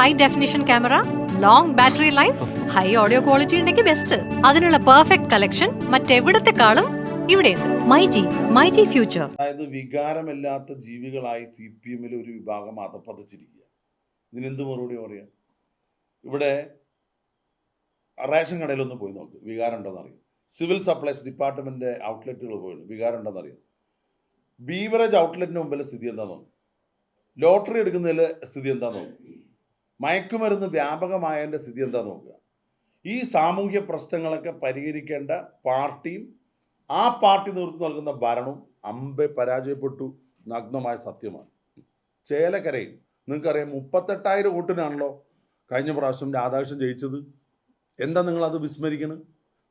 High definition camera long battery life high audio quality ഉണ്ടെങ്കിൽ best അതിനുള്ള perfect collection മറ്റെവിടത്തെക്കാളും myG my future അതായത് വികാരമില്ലാത്ത ജീവികളായി സി പി എമ്മിൽ ഒരു വിഭാഗം അതപ്പതിച്ചിരിക്കുക ഇതിനെന്ത് മറുപടി പറയാം? ഇവിടെ റേഷൻ കടയിലൊന്ന് പോയി നോക്ക്. വികാരം ഉണ്ടോന്ന് അറിയാം സിവിൽ സപ്ലൈസ് ഡിപ്പാർട്ട്മെന്റ് ഔട്ട്ലെറ്റുകൾ പോയി വികാരം ഉണ്ടോന്ന് അറിയാം ബീവറേജ് ഔട്ട്ലെറ്റിന് മുമ്പിലെ സ്ഥിതി എന്താന്ന് നോക്കും. ലോട്ടറി എടുക്കുന്നതിലെ സ്ഥിതി എന്താന്ന് നോക്കും. മയക്കുമരുന്ന് വ്യാപകമായതിന്റെ സ്ഥിതി എന്താ നോക്കുക? ഈ സാമൂഹ്യ പ്രശ്നങ്ങളൊക്കെ പരിഹരിക്കേണ്ട പാർട്ടിയും ആ പാർട്ടി നേതൃത്വം നൽകുന്ന ഭരണവും അമ്പെ പരാജയപ്പെട്ടു. നഗ്നമായ സത്യമാണ്. ചേലക്കരയിൽ നിങ്ങൾക്കറിയാം മുപ്പത്തെട്ടായിരം വോട്ടിനാണല്ലോ കഴിഞ്ഞ പ്രാവശ്യം രാധാകൃഷ്ണൻ ജയിച്ചത്. എന്താ നിങ്ങളത് വിസ്മരിക്കണ്?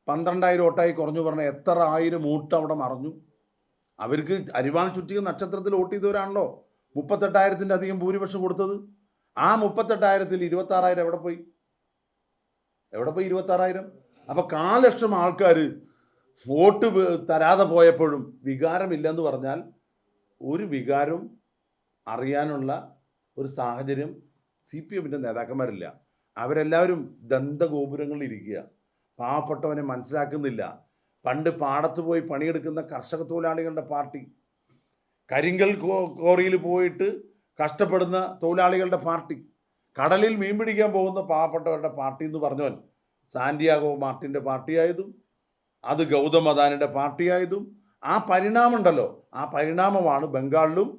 പന്ത്രണ്ടായിരം വോട്ടായി കുറഞ്ഞു പറഞ്ഞ എത്ര ആയിരം വോട്ട് അവിടെ മറഞ്ഞു? അവർക്ക് അരിവാൾ ചുറ്റിക നക്ഷത്രത്തിൽ വോട്ട് ചെയ്തവരാണല്ലോ. മുപ്പത്തെട്ടായിരത്തിന്റെ അധികം ഭൂരിപക്ഷം കൊടുത്തത്. ആ മുപ്പത്തെട്ടായിരത്തിൽ ഇരുപത്താറായിരം എവിടെ പോയി? എവിടെ പോയി ഇരുപത്താറായിരം? അപ്പൊ കാൽ ലക്ഷം ആൾക്കാർ വോട്ട് തരാതെ പോയപ്പോഴും വികാരമില്ലെന്ന് പറഞ്ഞാൽ ഒരു വികാരവും അറിയാനുള്ള ഒരു സാഹചര്യം സി പി എമ്മിന്റെ നേതാക്കന്മാരില്ല. അവരെല്ലാവരും ദന്തഗോപുരങ്ങളിൽ ഇരിക്കുക. പാവപ്പെട്ടവനെ മനസ്സിലാക്കുന്നില്ല. പണ്ട് പാടത്ത് പോയി പണിയെടുക്കുന്ന കർഷക തൊഴിലാളികളുടെ പാർട്ടി കരിങ്കൽ കോറിയിൽ പോയിട്ട് കഷ്ടപ്പെടുന്ന തൊഴിലാളികളുടെ പാർട്ടി. കടലിൽ മീൻ പിടിക്കാൻ പോകുന്ന പാവപ്പെട്ടവരുടെ പാർട്ടി എന്ന് പറഞ്ഞാൽ സാന്റിയാഗോ മാർട്ടിന്റെ പാർട്ടിയായതും അത് ഗൗതം അദാനിയുടെ പാർട്ടിയായതും. ആ പരിണാമം ഉണ്ടല്ലോ ആ പരിണാമമാണ് ബംഗാളിലും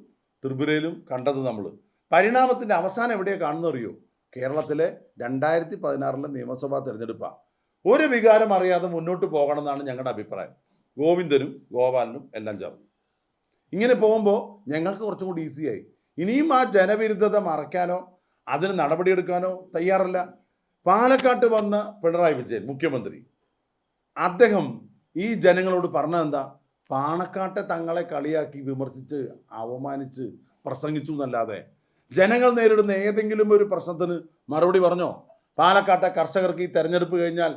ത്രിപുരയിലും കണ്ടത് നമ്മൾ. പരിണാമത്തിന്റെ അവസാനം എവിടെയാണ് കാണുന്നറിയോ കേരളത്തിലെ രണ്ടായിരത്തി പതിനാറിലെ നിയമസഭാ തെരഞ്ഞെടുപ്പാണ് ഒരു വികാരം അറിയാതെ മുന്നോട്ട് പോകണമെന്നാണ് ഞങ്ങളുടെ അഭിപ്രായം. ഗോവിന്ദനും ഗോപാലനും എല്ലാം ചേർന്നു. ഇങ്ങനെ പോകുമ്പോൾ ഞങ്ങൾക്ക് കുറച്ചും കൂടി ഈസിയായി ഇനിയും ആ ജനവിരുദ്ധത മറയ്ക്കാനോ അതിന് നടപടിയെടുക്കാനോ തയ്യാറല്ല. പാലക്കാട്ട് വന്ന പിണറായി വിജയൻ മുഖ്യമന്ത്രി. അദ്ദേഹം ഈ ജനങ്ങളോട് പറഞ്ഞതെന്താ പാണക്കാട്ടെ തങ്ങളെ കളിയാക്കി വിമർശിച്ച് അവമാനിച്ച് പ്രസംഗിച്ചു എന്നല്ലാതെ ജനങ്ങൾ നേരിടുന്ന ഏതെങ്കിലും ഒരു പ്രശ്നത്തിന് മറുപടി പറഞ്ഞോ? പാലക്കാട്ടെ കർഷകർക്ക് ഈ തെരഞ്ഞെടുപ്പ് കഴിഞ്ഞാൽ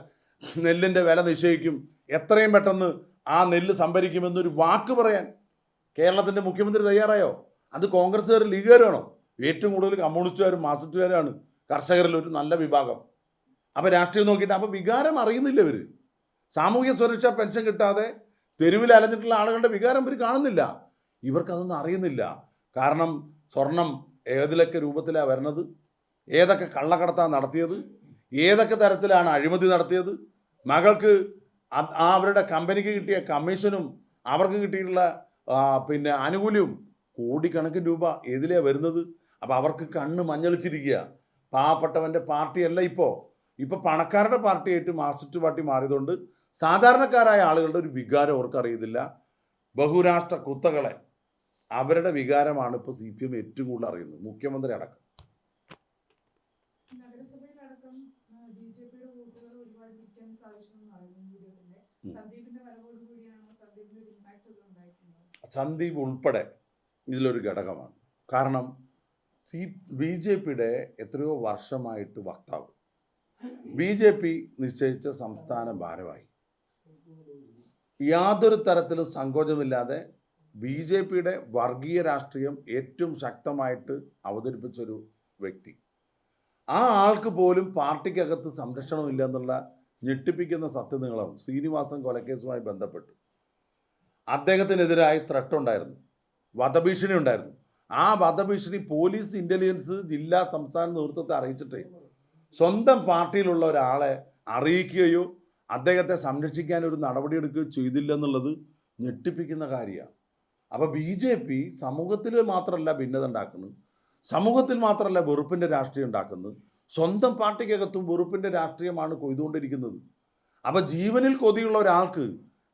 നെല്ലിന്റെ വില നിശ്ചയിക്കും. എത്രയും പെട്ടെന്ന് ആ നെല്ല് സംഭരിക്കുമെന്നൊരു വാക്ക് പറയാൻ കേരളത്തിന്റെ മുഖ്യമന്ത്രി തയ്യാറായോ? അത് കോൺഗ്രസ്സുകാർ ലീഗുകാരാണോ ഏറ്റവും കൂടുതൽ കമ്മ്യൂണിസ്റ്റുകാരും മാസിസ്റ്റുകാരാണ് കർഷകരിൽ ഒരു നല്ല വിഭാഗം. അപ്പോൾ രാഷ്ട്രീയം നോക്കിയിട്ട് അപ്പോൾ വികാരം അറിയുന്നില്ല ഇവർ സാമൂഹ്യ സുരക്ഷാ പെൻഷൻ കിട്ടാതെ തെരുവിൽ അലഞ്ഞിട്ടുള്ള ആളുകളുടെ വികാരം ഇവർ കാണുന്നില്ല. ഇവർക്കതൊന്നും അറിയുന്നില്ല. കാരണം സ്വർണം ഏതിലൊക്കെ രൂപത്തിലാണ് വരുന്നത്? ഏതൊക്കെ കള്ളക്കടത്താണ് നടത്തിയത്? ഏതൊക്കെ തരത്തിലാണ് അഴിമതി നടത്തിയത്? മകൾക്ക് അവരുടെ കമ്പനിക്ക് കിട്ടിയ കമ്മീഷനും അവർക്ക് കിട്ടിയിട്ടുള്ള പിന്നെ ആനുകൂല്യവും കോടിക്കണക്കിന് രൂപ ഏതിലേ വരുന്നത്? അപ്പോൾ അവർക്ക് കണ്ണ് മഞ്ഞളിച്ചിരിക്കുക. പാവപ്പെട്ടവന്റെ പാർട്ടിയല്ല ഇപ്പോൾ ഇപ്പോൾ പണക്കാരുടെ പാർട്ടിയായിട്ട് മാർക്സിസ്റ്റ് പാർട്ടി മാറിയതുകൊണ്ട് സാധാരണക്കാരായ ആളുകളുടെ ഒരു വികാരം അവർക്ക് അറിയത്തില്ല. ബഹുരാഷ്ട്ര കുത്തകളെ. അവരുടെ വികാരമാണ് ഇപ്പോൾ സി പി എം ഏറ്റവും കൂടുതൽ അറിയുന്നത്. മുഖ്യമന്ത്രി അടക്കം. സന്ദീപ് ഉൾപ്പെടെ ഇതിലൊരു ഘടകമാണ്. കാരണം സി ബി ജെ പിയുടെ എത്രയോ വർഷമായിട്ട് വക്താവ്. ബി ജെ പി നിശ്ചയിച്ച സംസ്ഥാന ഭാരവാഹി. യാതൊരു തരത്തിലും സങ്കോചമില്ലാതെ ബി ജെ പിയുടെ വർഗീയ രാഷ്ട്രീയം ഏറ്റവും ശക്തമായിട്ട് അവതരിപ്പിച്ചൊരു വ്യക്തി. ആ ആൾക്ക് പോലും പാർട്ടിക്കകത്ത് സംരക്ഷണമില്ല എന്നുള്ള ഞെട്ടിപ്പിക്കുന്ന സത്യം നിങ്ങളാവും ശ്രീനിവാസൻ കൊലക്കേസുമായി ബന്ധപ്പെട്ടു. അദ്ദേഹത്തിനെതിരായി ത്രട്ട് ഉണ്ടായിരുന്നു. വധഭീഷണി ഉണ്ടായിരുന്നു. ആ വധഭീഷണി പോലീസ് ഇന്റലിജൻസ് ജില്ലാ സംസ്ഥാന നേതൃത്വത്തെ അറിയിച്ചിട്ടേ സ്വന്തം പാർട്ടിയിലുള്ള ഒരാളെ അറിയിക്കുകയോ അദ്ദേഹത്തെ സംരക്ഷിക്കാൻ ഒരു നടപടിയെടുക്കുകയോ ചെയ്തില്ല എന്നുള്ളത് ഞെട്ടിപ്പിക്കുന്ന കാര്യമാണ്. അപ്പോൾ ബി ജെ പി സമൂഹത്തിൽ മാത്രമല്ല ഭിന്നത ഉണ്ടാക്കുന്നത്. സമൂഹത്തിൽ മാത്രമല്ല വെറുപ്പിന്റെ രാഷ്ട്രീയം ഉണ്ടാക്കുന്നത്. സ്വന്തം പാർട്ടിക്കകത്തും വെറുപ്പിന്റെ രാഷ്ട്രീയമാണ് കൊയ്തുകൊണ്ടിരിക്കുന്നത്. അപ്പോൾ ജീവനിൽ കൊതിയുള്ള ഒരാൾക്ക്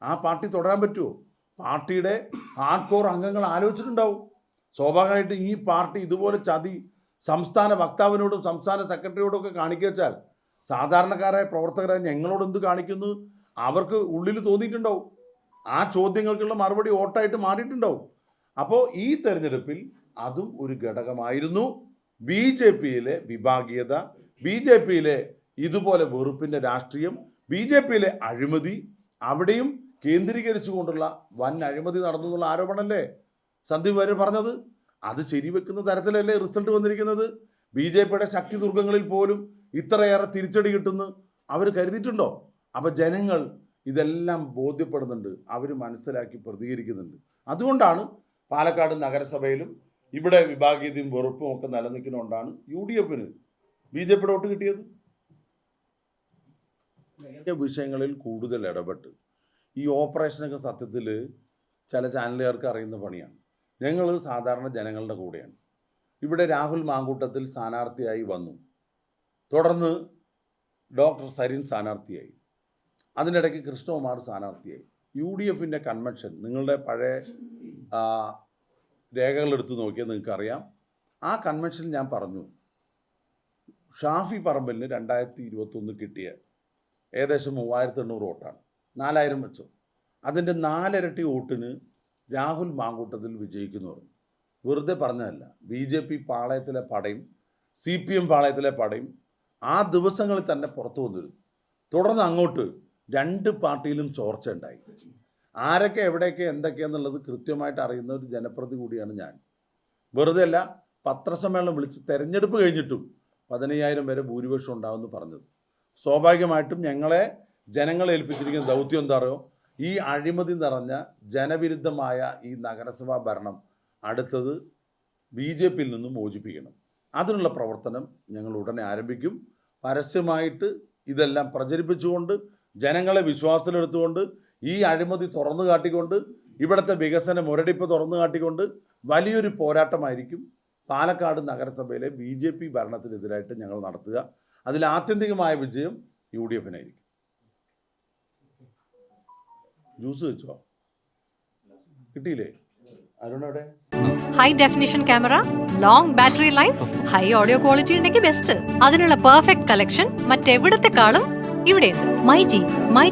ആ പാർട്ടി തുടരാൻ പറ്റുമോ? പാർട്ടിയുടെ ഹാർഡ് കോർ അംഗങ്ങൾ ആലോചിച്ചിട്ടുണ്ടാവും. സ്വാഭാവികമായിട്ട് ഈ പാർട്ടി ഇതുപോലെ ചതി സംസ്ഥാന വക്താവിനോടും സംസ്ഥാന സെക്രട്ടറിയോടും ഒക്കെ കാണിക്കുക വെച്ചാൽ സാധാരണക്കാരായ പ്രവർത്തകരെ ഞങ്ങളോട് എന്ത് കാണിക്കുന്നു? അവർക്ക് ഉള്ളിൽ തോന്നിയിട്ടുണ്ടാവും. ആ ചോദ്യങ്ങൾക്കുള്ള മറുപടി ഓട്ടായിട്ട് മാറിയിട്ടുണ്ടാവും. അപ്പോൾ ഈ തെരഞ്ഞെടുപ്പിൽ അതും ഒരു ഘടകമായിരുന്നു. ബി ജെ പിയിലെ വിഭാഗീയത ബി ജെ പിയിലെ ഇതുപോലെ വെറുപ്പിന്റെ രാഷ്ട്രീയം ബി ജെ പിയിലെ അഴിമതി അവിടെയും കേന്ദ്രീകരിച്ചുകൊണ്ടുള്ള വൻ അഴിമതി നടന്നു എന്നുള്ള ആരോപണമല്ലേ? സന്ദീപ് വാര്യർ പറഞ്ഞത്? അത് ശരിവെക്കുന്ന തരത്തിലല്ലേ റിസൾട്ട് വന്നിരിക്കുന്നത്? ബി ജെ പിയുടെ ശക്തി ദുർഗങ്ങളിൽ പോലും ഇത്രയേറെ തിരിച്ചടി കിട്ടുന്നു അവർ കരുതിയിട്ടുണ്ടോ? അപ്പം ജനങ്ങൾ ഇതെല്ലാം ബോധ്യപ്പെടുന്നുണ്ട് അവർ മനസ്സിലാക്കി പ്രതികരിക്കുന്നുണ്ട്. അതുകൊണ്ടാണ് പാലക്കാട് നഗരസഭയിലും ഇവിടെ വിഭാഗീയതയും വെറുപ്പും ഒക്കെ നിലനിൽക്കുന്നതുകൊണ്ടാണ് യു ഡി എഫിന് ബി ജെ പിയുടെ വോട്ട് കിട്ടിയത്. വിഷയങ്ങളിൽ കൂടുതൽ ഇടപെട്ട് ഈ ഓപ്പറേഷനൊക്കെ സത്യത്തിൽ ചില ചാനലുകാർക്ക് അറിയുന്ന പണിയാണ്. ഞങ്ങൾ സാധാരണ ജനങ്ങളുടെ കൂടെയാണ്. ഇവിടെ രാഹുൽ മാങ്കൂട്ടത്തിൽ സ്ഥാനാർത്ഥിയായി വന്നു. തുടർന്ന് ഡോക്ടർ സരിൻ സ്ഥാനാർത്ഥിയായി. അതിനിടയ്ക്ക് കൃഷ്ണകുമാർ സ്ഥാനാർത്ഥിയായി. യു ഡി എഫിന്റെ കൺവെൻഷൻ നിങ്ങളുടെ പഴയ രേഖകളെടുത്ത് നോക്കിയാൽ നിങ്ങൾക്കറിയാം. ആ കൺവെൻഷൻ ഞാൻ പറഞ്ഞു. ഷാഫി പറമ്പലിന് രണ്ടായിരത്തി ഇരുപത്തൊന്ന് കിട്ടിയ ഏകദേശം മൂവായിരത്തി എണ്ണൂറ് വോട്ടാണ്. നാലായിരം വെച്ചു. അതിന്റെ നാലിരട്ടി വോട്ടിന് രാഹുൽ മാങ്കൂട്ടത്തിൽ വിജയിക്കുന്നു പറഞ്ഞു. വെറുതെ പറഞ്ഞതല്ല. ബി ജെ പി പാളയത്തിലെ പടയും സി പി എം പാളയത്തിലെ പടയും ആ ദിവസങ്ങളിൽ തന്നെ പുറത്തു വന്നിരുന്നു. തുടർന്ന് അങ്ങോട്ട് രണ്ട് പാർട്ടിയിലും ചോർച്ച ഉണ്ടായി. ആരൊക്കെ എവിടെയൊക്കെ എന്തൊക്കെയാന്നുള്ളത് കൃത്യമായിട്ട് അറിയുന്ന ഒരു ജനപ്രതി കൂടിയാണ് ഞാൻ. വെറുതെ അല്ല പത്രസമ്മേളനം വിളിച്ച് തെരഞ്ഞെടുപ്പ് കഴിഞ്ഞിട്ടും പതിനയ്യായിരം വരെ ഭൂരിപക്ഷം ഉണ്ടാവുമെന്ന് പറഞ്ഞത്. സ്വാഭാവികമായിട്ടും ഞങ്ങളെ ജനങ്ങളെ ഏൽപ്പിച്ചിരിക്കുന്ന ദൗത്യം എന്താ പറയുക ഈ അഴിമതി നിറഞ്ഞ ജനവിരുദ്ധമായ ഈ നഗരസഭാ ഭരണം അടുത്തത് ബി ജെ പിയിൽ നിന്നും മോചിപ്പിക്കണം. അതിനുള്ള പ്രവർത്തനം ഞങ്ങൾ ഉടനെ ആരംഭിക്കും. പരസ്യമായിട്ട് ഇതെല്ലാം പ്രചരിപ്പിച്ചുകൊണ്ട് ജനങ്ങളെ വിശ്വാസത്തിലെടുത്തുകൊണ്ട് ഈ അഴിമതി തുറന്നു കാട്ടിക്കൊണ്ട് ഇവിടുത്തെ വികസന മുരടിപ്പ് തുറന്നു കാട്ടിക്കൊണ്ട് വലിയൊരു പോരാട്ടമായിരിക്കും പാലക്കാട് നഗരസഭയിലെ ബി ജെ പി ഭരണത്തിനെതിരായിട്ട് ഞങ്ങൾ നടത്തുക. അതിൽ ആത്യന്തികമായ വിജയം യു ഡി എഫിനായിരിക്കും. ജ്യൂസ് വെച്ചോ? കിട്ടിയില്ലേ? അരുണവിടെ high definition camera long battery life high audio quality ഉണ്ടെങ്കിൽ ബെസ്റ്റ് അതിനുള്ള പെർഫെക്റ്റ് കളക്ഷൻ മറ്റെവിടത്തെക്കാളും ഇവിടെയുണ്ട്. MyG myG